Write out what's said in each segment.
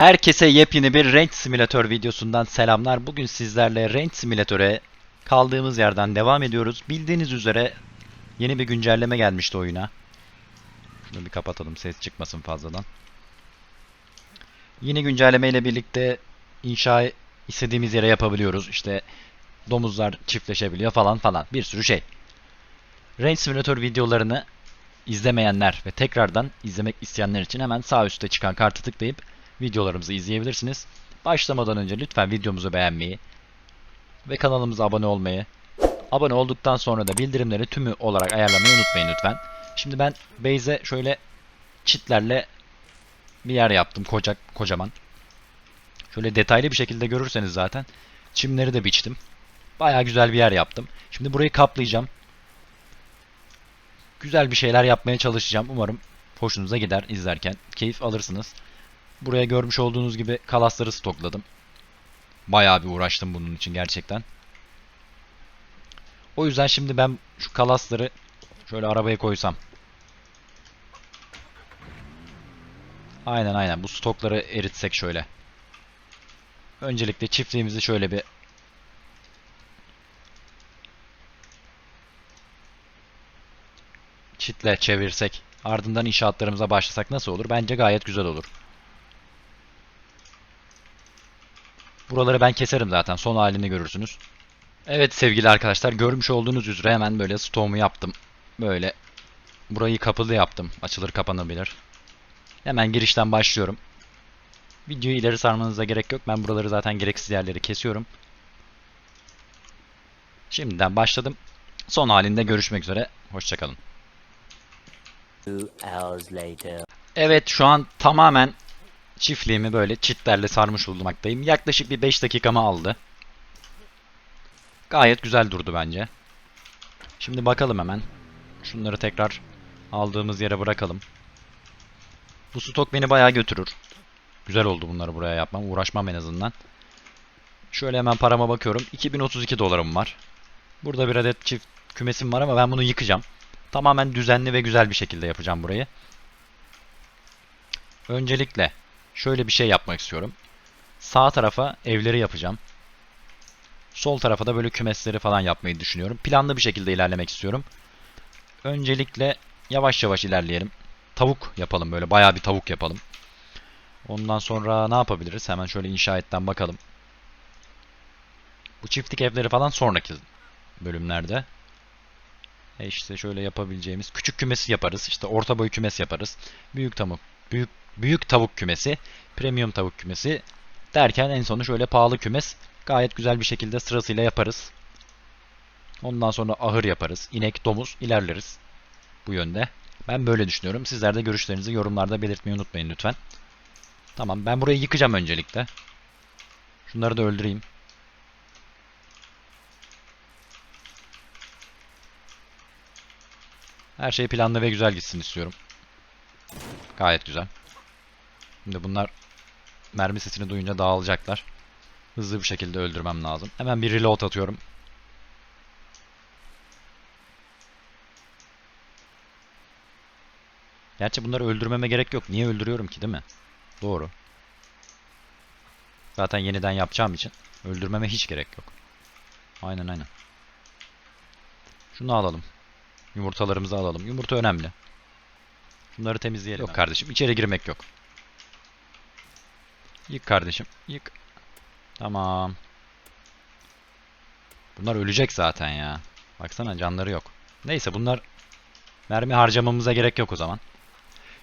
Herkese yepyeni bir Range Simulator videosundan selamlar. Bugün sizlerle Range Simulator'e kaldığımız yerden devam ediyoruz. Bildiğiniz üzere yeni bir güncelleme gelmişti oyuna. Şunu bir kapatalım ses çıkmasın fazladan. Yeni güncelleme ile birlikte inşa istediğimiz yere yapabiliyoruz. İşte domuzlar çiftleşebiliyor falan falan. Bir sürü şey. Range Simulator videolarını izlemeyenler ve tekrardan izlemek isteyenler için hemen sağ üstte çıkan kartı tıklayıp videolarımızı izleyebilirsiniz. Başlamadan önce lütfen videomuzu beğenmeyi ve kanalımıza abone olmayı, abone olduktan sonra da bildirimleri tümü olarak ayarlamayı unutmayın lütfen. Şimdi ben base'e şöyle çitlerle bir yer yaptım koca, kocaman. Şöyle detaylı bir şekilde görürseniz zaten çimleri de biçtim. Baya güzel bir yer yaptım. Şimdi burayı kaplayacağım. Güzel bir şeyler yapmaya çalışacağım. Umarım hoşunuza gider izlerken. Keyif alırsınız. Buraya görmüş olduğunuz gibi kalasları stokladım. Bayağı bir uğraştım bunun için gerçekten. O yüzden şimdi ben şu kalasları şöyle arabaya koysam. Aynen aynen bu stokları eritsek şöyle. Öncelikle çiftliğimizi şöyle bir çitle çevirsek. Ardından inşaatlarımıza başlasak nasıl olur? Bence gayet güzel olur. Buraları ben keserim zaten. Son halini görürsünüz. Evet sevgili arkadaşlar görmüş olduğunuz üzere hemen böyle stoğumu yaptım. Böyle burayı kapılı yaptım. Açılır kapanabilir. Hemen girişten başlıyorum. Videoyu ileri sarmanıza gerek yok. Ben buraları zaten gereksiz yerleri kesiyorum. Şimdiden başladım. Son halinde görüşmek üzere. Hoşçakalın. Two hours later. Evet şu an tamamen çiftliğimi böyle çitlerle sarmış bulunmaktayım. Yaklaşık bir 5 dakikamı aldı. Gayet güzel durdu bence. Şimdi bakalım hemen. Şunları tekrar aldığımız yere bırakalım. Bu stok beni bayağı götürür. Güzel oldu bunları buraya yapmam. Uğraşmam en azından. Şöyle hemen parama bakıyorum. 2032 dolarım var. Burada bir adet çift kümesim var ama ben bunu yıkacağım. Tamamen düzenli ve güzel bir şekilde yapacağım burayı. Öncelikle şöyle bir şey yapmak istiyorum. Sağ tarafa evleri yapacağım. Sol tarafa da böyle kümesleri falan yapmayı düşünüyorum. Planlı bir şekilde ilerlemek istiyorum. Öncelikle yavaş yavaş ilerleyelim. Tavuk yapalım böyle bayağı bir tavuk yapalım. Ondan sonra ne yapabiliriz? Hemen şöyle inşa etten bakalım. Bu çiftlik evleri falan sonraki bölümlerde. E işte şöyle yapabileceğimiz küçük kümesi yaparız. İşte orta boy kümes yaparız. Büyük tavuk, büyük büyük tavuk kümesi, premium tavuk kümesi derken en sonu şöyle pahalı kümes gayet güzel bir şekilde sırasıyla yaparız. Ondan sonra ahır yaparız. İnek, domuz ilerleriz bu yönde. Ben böyle düşünüyorum. Sizler de görüşlerinizi yorumlarda belirtmeyi unutmayın lütfen. Tamam ben burayı yıkacağım öncelikle. Şunları da öldüreyim. Her şey planlı ve güzel gitsin istiyorum. Gayet güzel. Şimdi bunlar mermi sesini duyunca dağılacaklar. Hızlı bir şekilde öldürmem lazım. Hemen bir reload atıyorum. Gerçi bunları öldürmeme gerek yok. Niye öldürüyorum ki değil mi? Doğru. Zaten yeniden yapacağım için öldürmeme hiç gerek yok. Aynen aynen. Şunu alalım. Yumurtalarımızı alalım. Yumurta önemli. Bunları temizleyelim. Yok kardeşim içeri girmek yok. Yık kardeşim. Yık. Tamam. Bunlar ölecek zaten ya. Baksana canları yok. Neyse bunlar mermi harcamamıza gerek yok o zaman.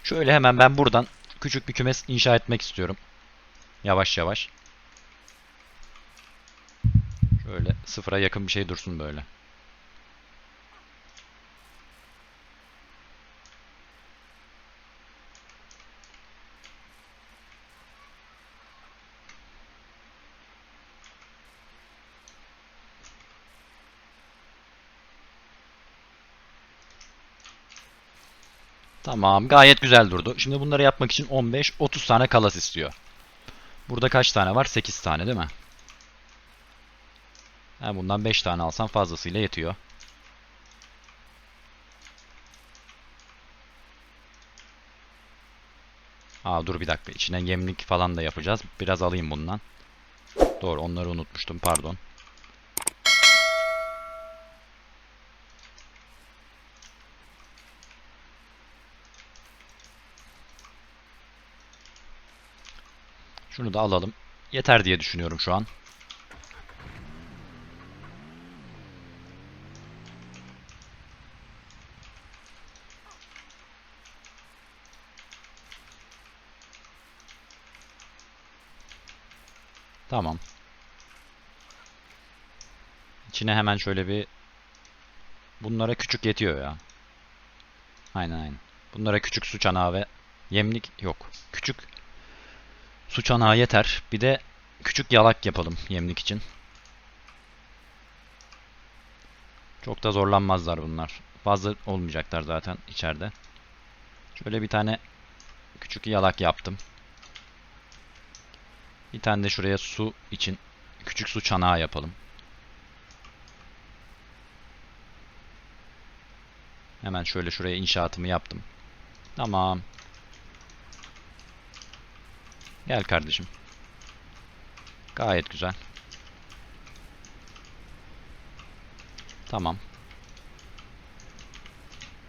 Şöyle hemen ben buradan küçük bir kümes inşa etmek istiyorum. Yavaş yavaş. Şöyle sıfıra yakın bir şey dursun böyle. Tamam gayet güzel durdu. Şimdi bunları yapmak için 15-30 tane kalas istiyor. Burada kaç tane var? 8 tane değil mi? Ha, bundan 5 tane alsam fazlasıyla yetiyor. Aa dur bir dakika. İçine yemlik falan da yapacağız. Biraz alayım bundan. Doğru onları unutmuştum pardon. Şunu da alalım. Yeter diye düşünüyorum şu an. Tamam. İçine hemen şöyle bir bunlara küçük yetiyor ya. Aynen aynen. Bunlara küçük su çanağı ve yemlik yok. Küçük su çanağı yeter. Bir de küçük yalak yapalım yemlik için. Çok da zorlanmazlar bunlar. Fazla olmayacaklar zaten içeride. Şöyle bir tane küçük yalak yaptım. Bir tane de şuraya su için küçük su çanağı yapalım. Hemen şöyle şuraya inşaatımı yaptım. Tamam. Gel kardeşim. Gayet güzel. Tamam.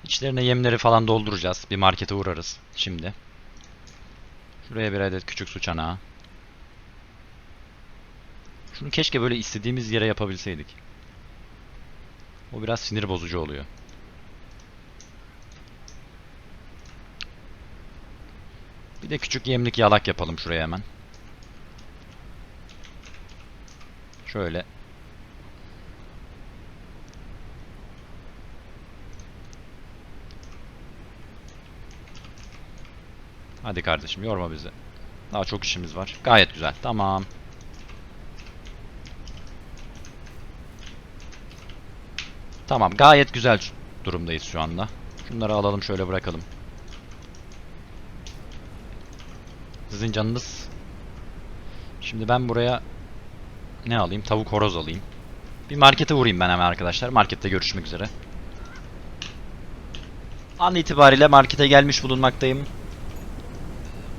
İçlerine yemleri falan dolduracağız. Bir markete uğrarız şimdi. Şuraya bir adet küçük su çanağı. Şunu keşke böyle istediğimiz yere yapabilseydik. O biraz sinir bozucu oluyor. Bir de küçük yemlik yalak yapalım şuraya hemen. Şöyle. Hadi kardeşim yorma bizi. Daha çok işimiz var. Gayet güzel. Tamam. Tamam gayet güzel durumdayız şu anda. Şunları alalım şöyle bırakalım. Sizin canınız. Şimdi ben buraya ne alayım? Tavuk horoz alayım. Bir markete uğrayayım ben hemen arkadaşlar. Markette görüşmek üzere. An itibariyle markete gelmiş bulunmaktayım.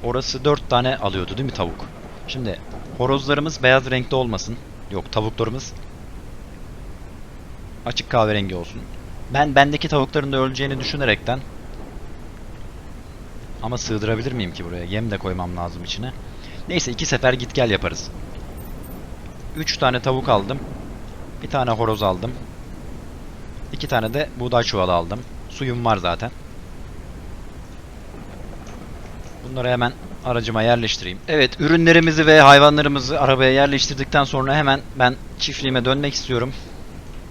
Orası 4 tane alıyordu değil mi tavuk? Şimdi horozlarımız beyaz renkte olmasın. Yok tavuklarımız açık kahverengi olsun. Ben bendeki tavukların da öleceğini düşünerekten ama sığdırabilir miyim ki buraya? Yem de koymam lazım içine. Neyse iki sefer git gel yaparız. 3 tane tavuk aldım. Bir tane horoz aldım. İki tane de buğday çuvalı aldım. Suyum var zaten. Bunları hemen aracıma yerleştireyim. Evet ürünlerimizi ve hayvanlarımızı arabaya yerleştirdikten sonra hemen ben çiftliğime dönmek istiyorum.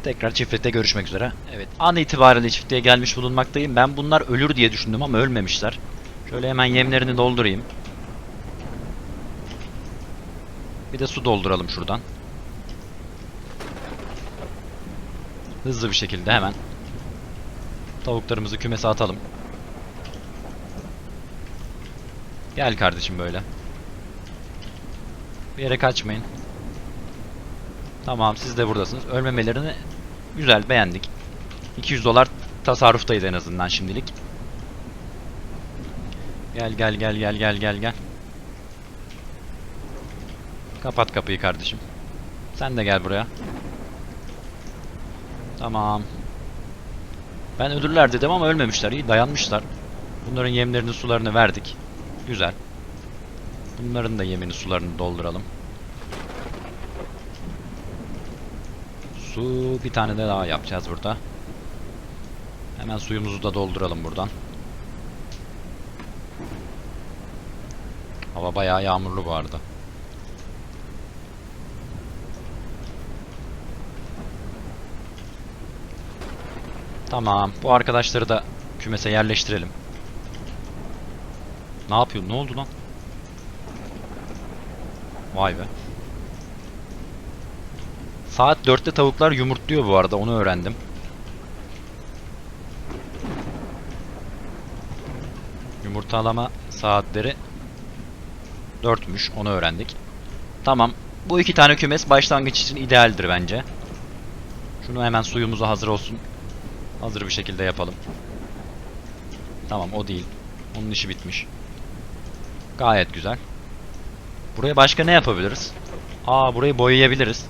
Tekrar çiftlikte görüşmek üzere. Evet an itibariyle çiftliğe gelmiş bulunmaktayım. Ben bunlar ölür diye düşündüm ama ölmemişler. Şöyle hemen yemlerini doldurayım. Bir de su dolduralım şuradan. Hızlı bir şekilde hemen tavuklarımızı kümese atalım. Gel kardeşim böyle. Bir yere kaçmayın. Tamam siz de buradasınız. Ölmemelerini güzel beğendik. 200 dolar tasarruftayız en azından şimdilik. Gel gel gel gel gel gel gel. Kapat kapıyı kardeşim. Sen de gel buraya. Tamam. Ben ölürler dedim ama ölmemişler. İyi dayanmışlar. Bunların yemlerini sularını verdik. Güzel. Bunların da yemini sularını dolduralım. Su bir tane de daha yapacağız burada. Hemen suyumuzu da dolduralım buradan. Hava bayağı yağmurlu bu arada. Tamam. Bu arkadaşları da kümese yerleştirelim. Ne yapıyor? Ne oldu lan? Vay be. Saat 4'te tavuklar yumurtluyor bu arada. Onu öğrendim. Yumurtalama saatleri 4'müş. Onu öğrendik. Tamam. Bu iki tane kümes başlangıç için idealdir bence. Şunu hemen suyumuzu hazır olsun. Hazır bir şekilde yapalım. Tamam o değil. Onun işi bitmiş. Gayet güzel. Buraya başka ne yapabiliriz? Aa burayı boyayabiliriz.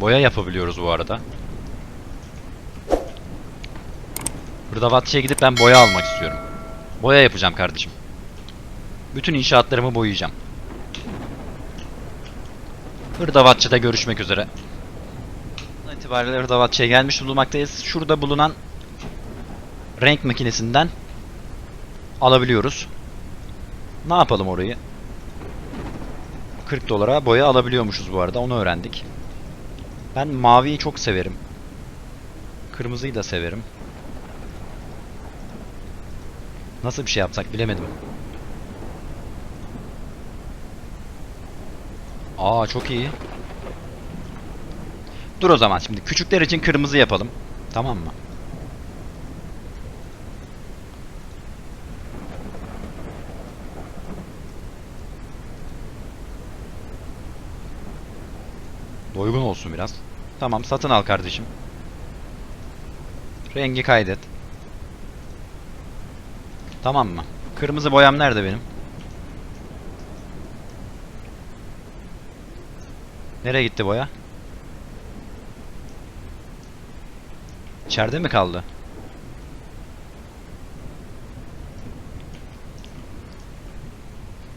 Boya yapabiliyoruz bu arada. Hırdavatçıya gidip ben boya almak istiyorum. Boya yapacağım kardeşim. Bütün inşaatlarımı boyayacağım. Hırdavatçı'da görüşmek üzere. İtibariyle Hırdavatçı'ya gelmiş bulunmaktayız. Şurada bulunan renk makinesinden alabiliyoruz. Ne yapalım orayı? 40 dolara boya alabiliyormuşuz bu arada. Onu öğrendik. Ben maviyi çok severim. Kırmızıyı da severim. Nasıl bir şey yapsak bilemedim. Aa çok iyi. Dur o zaman şimdi küçükler için kırmızı yapalım. Tamam mı? Doygun olsun biraz. Tamam satın al kardeşim. Rengi kaydet. Tamam mı? Kırmızı boyam nerede benim? Nereye gitti boya? İçeride mi kaldı?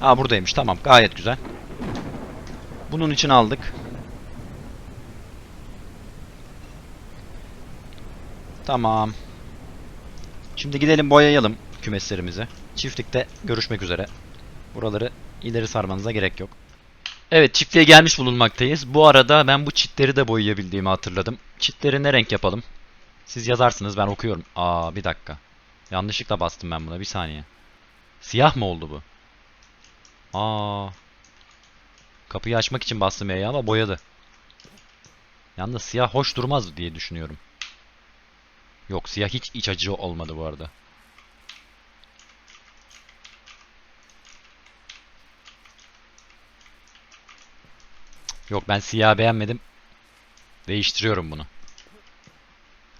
Aa buradaymış. Tamam. Gayet güzel. Bunun için aldık. Tamam. Şimdi gidelim boyayalım kümeslerimizi. Çiftlikte görüşmek üzere. Buraları ileri sarmanıza gerek yok. Evet çiftliğe gelmiş bulunmaktayız. Bu arada ben bu çitleri de boyayabildiğimi hatırladım. Çitleri ne renk yapalım? Siz yazarsınız ben okuyorum. Aa bir dakika. Yanlışlıkla bastım ben buna bir saniye. Siyah mı oldu bu? Aa. Kapıyı açmak için bastım E'ye ama boyadı. Yalnız siyah hoş durmaz diye düşünüyorum. Yok siyah hiç iç acı olmadı bu arada. Yok ben siyah beğenmedim. Değiştiriyorum bunu.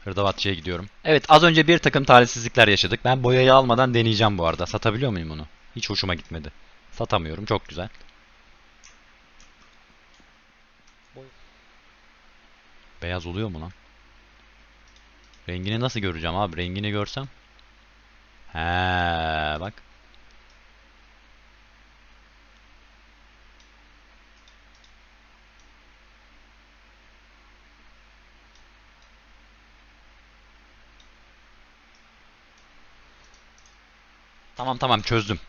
Hırdavatçıya gidiyorum. Evet az önce bir takım talihsizlikler yaşadık. Ben boyayı almadan deneyeceğim bu arada. Satabiliyor muyum bunu? Hiç hoşuma gitmedi. Satamıyorum. Çok güzel. Beyaz oluyor mu lan? Rengini nasıl göreceğim abi? Rengini görsem. He bak. Tamam tamam çözdüm.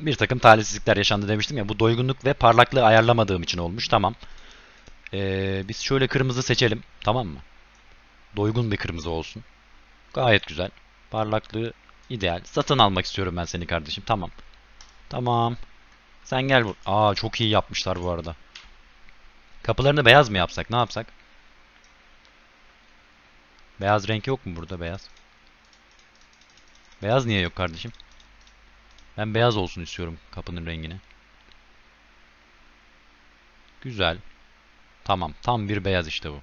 Bir takım talihsizlikler yaşandı demiştim ya. Bu doygunluk ve parlaklığı ayarlamadığım için olmuş. Tamam. Ee, biz şöyle kırmızı seçelim. Tamam mı? Doygun bir kırmızı olsun. Gayet güzel. Parlaklığı ideal. Satın almak istiyorum ben seni kardeşim. Tamam. Tamam. Sen gel bu. Aa çok iyi yapmışlar bu arada. Kapılarını beyaz mı yapsak? Ne yapsak? Beyaz renk yok mu burada beyaz? Beyaz niye yok kardeşim? Ben beyaz olsun istiyorum kapının rengini. Güzel. Tamam. Tam bir beyaz işte bu.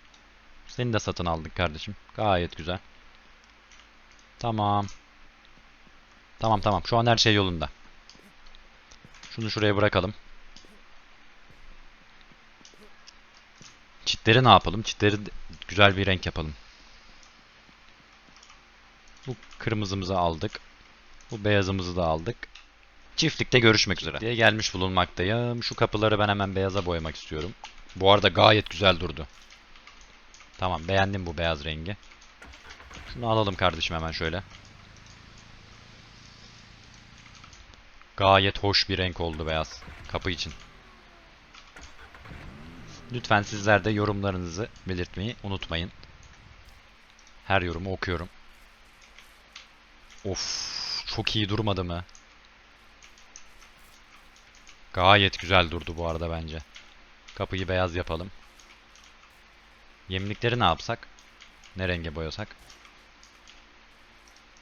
Seni de satın aldık kardeşim. Gayet güzel. Tamam. Tamam tamam. Şu an her şey yolunda. Şunu şuraya bırakalım. Çitleri ne yapalım? Çitleri güzel bir renk yapalım. Bu kırmızımızı aldık. Bu beyazımızı da aldık. Çiftlikte görüşmek üzere diye gelmiş bulunmaktayım. Şu kapıları ben hemen beyaza boyamak istiyorum. Bu arada gayet güzel durdu. Tamam beğendim bu beyaz rengi. Şunu alalım kardeşim hemen şöyle. Gayet hoş bir renk oldu beyaz. Kapı için. Lütfen sizler de yorumlarınızı belirtmeyi unutmayın. Her yorumu okuyorum. Of, çok iyi durmadı mı? Gayet güzel durdu bu arada bence. Kapıyı beyaz yapalım. Yemlikleri ne yapsak? Ne renge boyasak?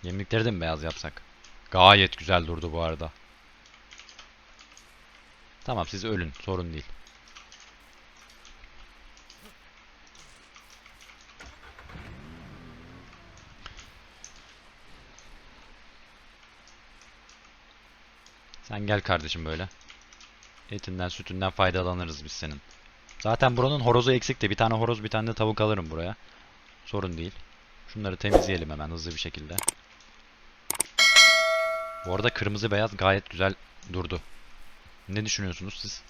Yemlikleri de mi beyaz yapsak? Gayet güzel durdu bu arada. Tamam siz ölün. Sorun değil. Sen gel kardeşim böyle. Etinden sütünden faydalanırız biz senin. Zaten buranın horozu eksik de bir tane horoz bir tane de tavuk alırım buraya. Sorun değil. Şunları temizleyelim hemen hızlı bir şekilde. Bu arada kırmızı beyaz gayet güzel durdu. Ne düşünüyorsunuz siz?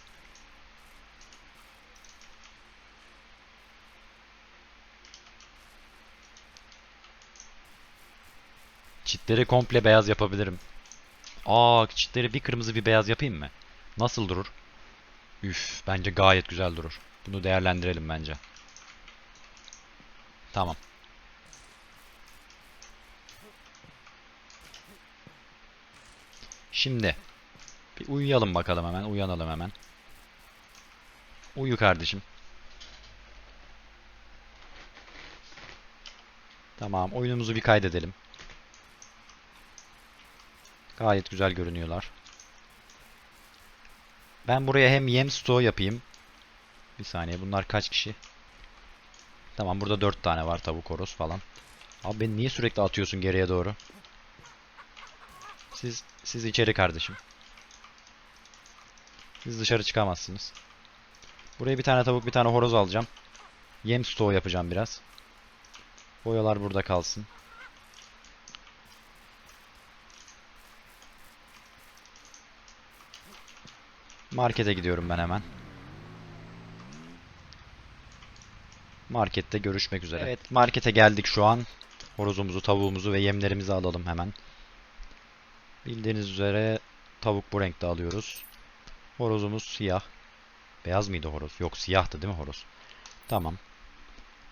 Çitleri komple beyaz yapabilirim. Aa, çitleri bir kırmızı bir beyaz yapayım mı? Nasıl durur? Üf, bence gayet güzel durur. Bunu değerlendirelim bence. Tamam. Şimdi bir uyuyalım bakalım hemen, uyanalım hemen. Uyu kardeşim. Tamam, oyunumuzu bir kaydedelim. Gayet güzel görünüyorlar. Ben buraya hem yem stoğu yapayım. Bir saniye bunlar kaç kişi? Tamam burada 4 tane var tavuk horoz falan. Abi beni niye sürekli atıyorsun geriye doğru? Siz siz içeri kardeşim. Siz dışarı çıkamazsınız. Buraya bir tane tavuk bir tane horoz alacağım. Yem stoğu yapacağım biraz. Boyalar burada kalsın. Markete gidiyorum ben hemen. Markette görüşmek üzere. Evet, markete geldik şu an. Horozumuzu, tavuğumuzu ve yemlerimizi alalım hemen. Bildiğiniz üzere tavuk bu renkte alıyoruz. Horozumuz siyah. Beyaz mıydı horoz? Yok siyahtı değil mi horoz? Tamam.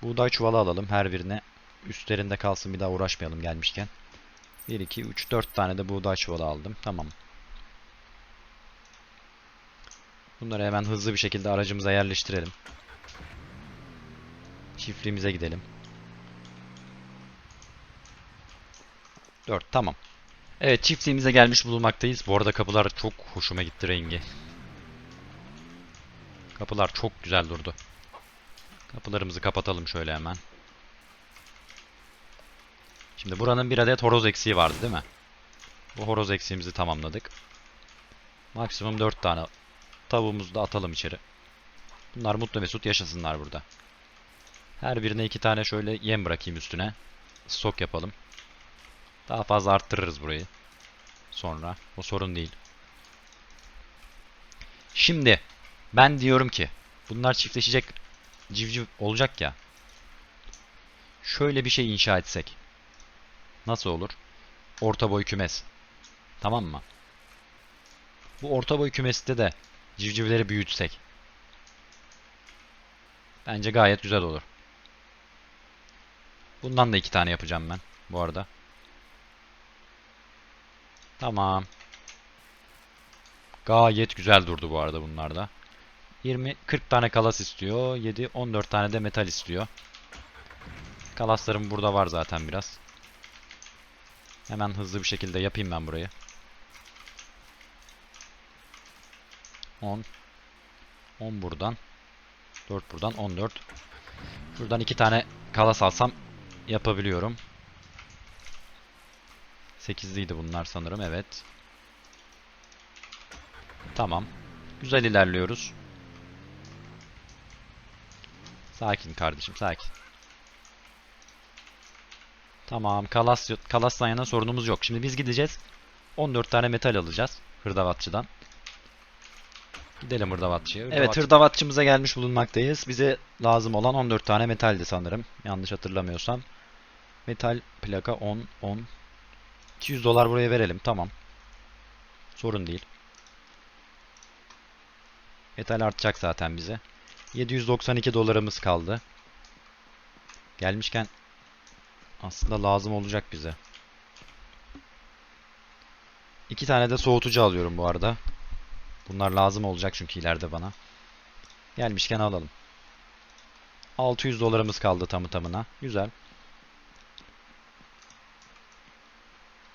Buğday çuvalı alalım her birine. Üstlerinde kalsın bir daha uğraşmayalım gelmişken. 1, 2, 3, 4 tane de buğday çuvalı aldım. Tamam. Bunları hemen hızlı bir şekilde aracımıza yerleştirelim. Çiftliğimize gidelim. 4 tamam. Evet çiftliğimize gelmiş bulunmaktayız. Bu arada kapılar çok hoşuma gitti rengi. Kapılar çok güzel durdu. Kapılarımızı kapatalım şöyle hemen. Şimdi buranın bir adet horoz eksiği vardı değil mi? Bu horoz eksiğimizi tamamladık. Maksimum 4 tane tavuğumuzu da atalım içeri. Bunlar mutlu mesut yaşasınlar burada. Her birine iki tane şöyle yem bırakayım üstüne. Stok yapalım. Daha fazla arttırırız burayı. Sonra. O sorun değil. Şimdi ben diyorum ki bunlar çiftleşecek civciv olacak ya. Şöyle bir şey inşa etsek. Nasıl olur? Orta boy kümes. Tamam mı? Bu orta boy kümeste de civcivleri büyütsek. Bence gayet güzel olur. Bundan da iki tane yapacağım ben bu arada. Tamam. Gayet güzel durdu bu arada bunlarda. 20 40 tane kalas istiyor. 7 14 tane de metal istiyor. Kalaslarım burada var zaten biraz. Hemen hızlı bir şekilde yapayım ben burayı. 10 10 buradan 4 buradan 14 Şuradan iki tane kalas alsam yapabiliyorum. 8'liydi bunlar sanırım evet. Tamam. Güzel ilerliyoruz. Sakin kardeşim sakin. Tamam kalas, kalastan yana sorunumuz yok. Şimdi biz gideceğiz. 14 tane metal alacağız. Hırdavatçıdan. Gidelim hırdavatçıya. Evet hırdavatçımıza gelmiş bulunmaktayız. Bize lazım olan 14 tane metaldi sanırım. Yanlış hatırlamıyorsam. Metal plaka 10 10 200 dolar buraya verelim. Tamam. Sorun değil. Metal artacak zaten bize. 792 dolarımız kaldı. Gelmişken aslında lazım olacak bize. İki tane de soğutucu alıyorum bu arada. Bunlar lazım olacak çünkü ileride bana. Gelmişken alalım. 600 dolarımız kaldı tamı tamına. Güzel.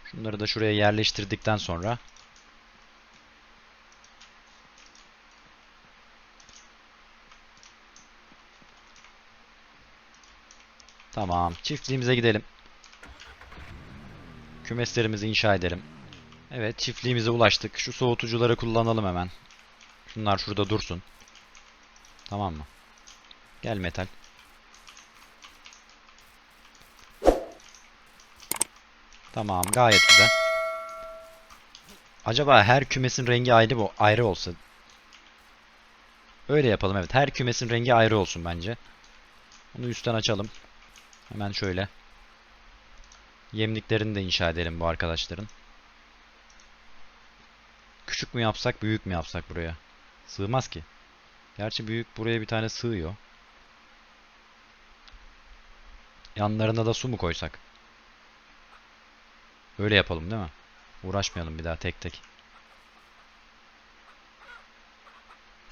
Şunları da şuraya yerleştirdikten sonra Tamam. Çiftliğimize gidelim. Kümeslerimizi inşa edelim. Evet çiftliğimize ulaştık. Şu soğutucuları kullanalım hemen. Şunlar şurada dursun. Tamam mı? Gel metal. Tamam gayet güzel. Acaba her kümesin rengi ayrı bu ayrı olsa. Öyle yapalım evet. Her kümesin rengi ayrı olsun bence. Onu üstten açalım. Hemen şöyle. Yemliklerini de inşa edelim bu arkadaşların. Küçük mü yapsak, büyük mü yapsak buraya? Sığmaz ki. Gerçi büyük buraya bir tane sığıyor. Yanlarına da su mu koysak? Öyle yapalım değil mi? Uğraşmayalım bir daha tek tek.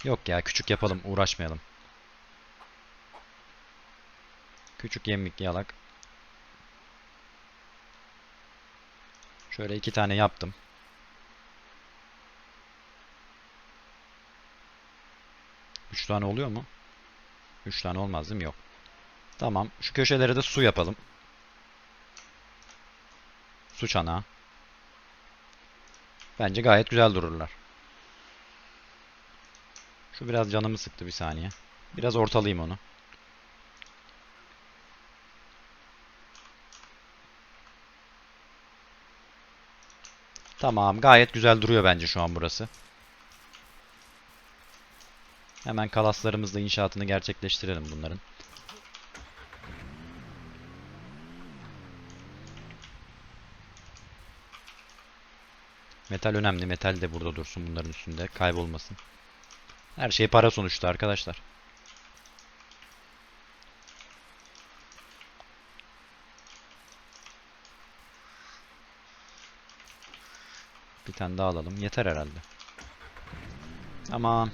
Yok ya küçük yapalım uğraşmayalım. Küçük yemlik yalak. Şöyle iki tane yaptım. Üç tane oluyor mu? Üç tane olmaz değil mi? Yok. Tamam. Şu köşelere de su yapalım. Su çanağı. Bence gayet güzel dururlar. Şu biraz canımı sıktı bir saniye. Biraz ortalayayım onu. Tamam, gayet güzel duruyor bence şu an burası. Hemen kalaslarımızla inşaatını gerçekleştirelim bunların. Metal önemli. Metal de burada dursun bunların üstünde. Kaybolmasın. Her şey para sonuçta arkadaşlar. Bir tane daha alalım. Yeter herhalde. Aman.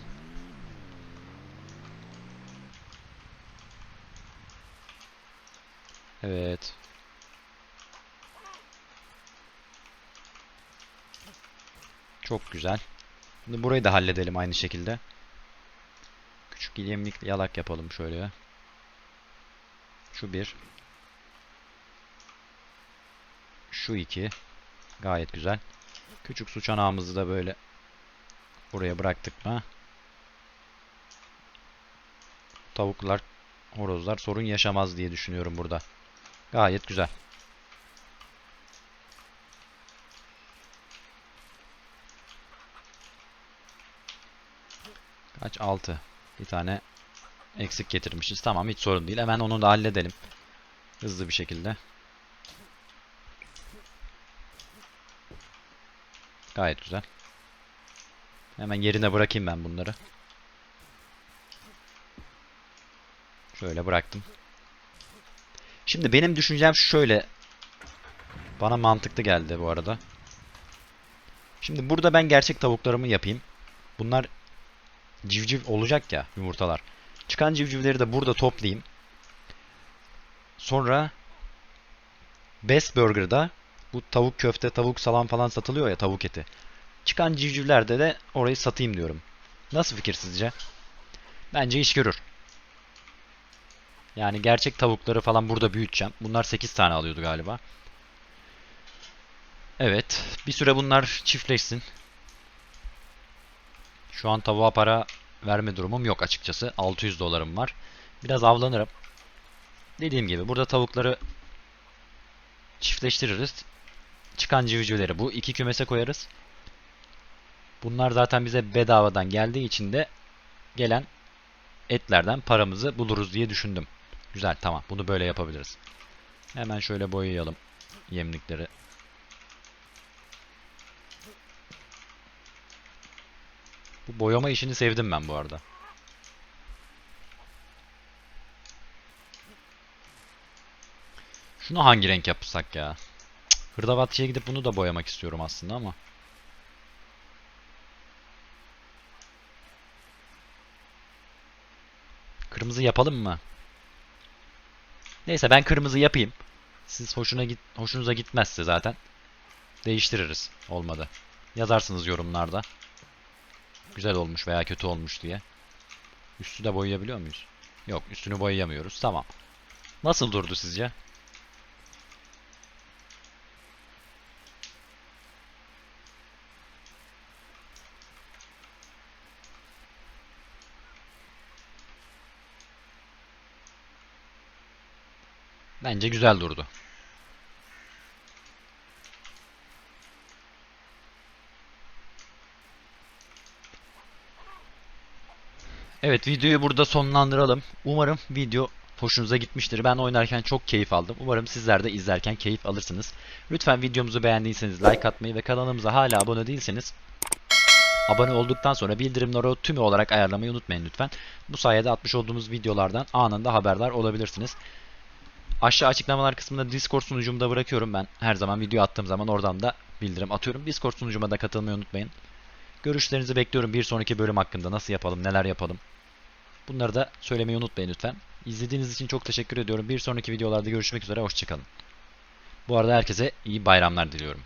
Evet. Çok güzel. Şimdi burayı da halledelim aynı şekilde. Küçük yemlik yalak yapalım şöyle. Şu bir. Şu iki. Gayet güzel. Küçük su çanağımızı da böyle buraya bıraktık mı? Tavuklar, horozlar sorun yaşamaz diye düşünüyorum burada. Gayet güzel. Kaç? 6. Bir tane eksik getirmişiz. Tamam hiç sorun değil. Hemen onu da halledelim. Hızlı bir şekilde. Gayet güzel. Hemen yerine bırakayım ben bunları. Şöyle bıraktım. Şimdi benim düşüncem şöyle. Bana mantıklı geldi bu arada. Şimdi burada ben gerçek tavuklarımı yapayım. Bunlar civciv olacak ya yumurtalar. Çıkan civcivleri de burada toplayayım. Sonra Best Burger'da bu tavuk köfte, tavuk salam falan satılıyor ya tavuk eti. Çıkan civcivlerde de orayı satayım diyorum. Nasıl fikir sizce? Bence iş görür. Yani gerçek tavukları falan burada büyüteceğim. Bunlar 8 tane alıyordu galiba. Evet. Bir süre bunlar çiftleşsin. Şu an tavuğa para verme durumum yok açıkçası. 600 dolarım var. Biraz avlanırım. Dediğim gibi burada tavukları çiftleştiririz. Çıkan civcivleri bu iki kümese koyarız. Bunlar zaten bize bedavadan geldiği için de gelen etlerden paramızı buluruz diye düşündüm. Güzel tamam bunu böyle yapabiliriz. Hemen şöyle boyayalım yemlikleri. Bu boyama işini sevdim ben bu arada. Şunu hangi renk yapsak ya? Hırdavatçıya gidip bunu da boyamak istiyorum aslında ama. Kırmızı yapalım mı? Neyse ben kırmızı yapayım. Siz hoşuna git hoşunuza gitmezse zaten değiştiririz olmadı. Yazarsınız yorumlarda. Güzel olmuş veya kötü olmuş diye. Üstü de boyayabiliyor muyuz? Yok, üstünü boyayamıyoruz. Tamam. Nasıl durdu sizce? Bence güzel durdu. Evet videoyu burada sonlandıralım. Umarım video hoşunuza gitmiştir. Ben oynarken çok keyif aldım. Umarım sizler de izlerken keyif alırsınız. Lütfen videomuzu beğendiyseniz like atmayı ve kanalımıza hala abone değilseniz abone olduktan sonra bildirimleri tümü olarak ayarlamayı unutmayın lütfen. Bu sayede atmış olduğumuz videolardan anında haberdar olabilirsiniz. Aşağı açıklamalar kısmında Discord sunucumu da bırakıyorum ben. Her zaman video attığım zaman oradan da bildirim atıyorum. Discord sunucuma da katılmayı unutmayın. Görüşlerinizi bekliyorum bir sonraki bölüm hakkında. Nasıl yapalım, neler yapalım. Bunları da söylemeyi unutmayın lütfen. İzlediğiniz için çok teşekkür ediyorum. Bir sonraki videolarda görüşmek üzere. Hoşçakalın. Bu arada herkese iyi bayramlar diliyorum.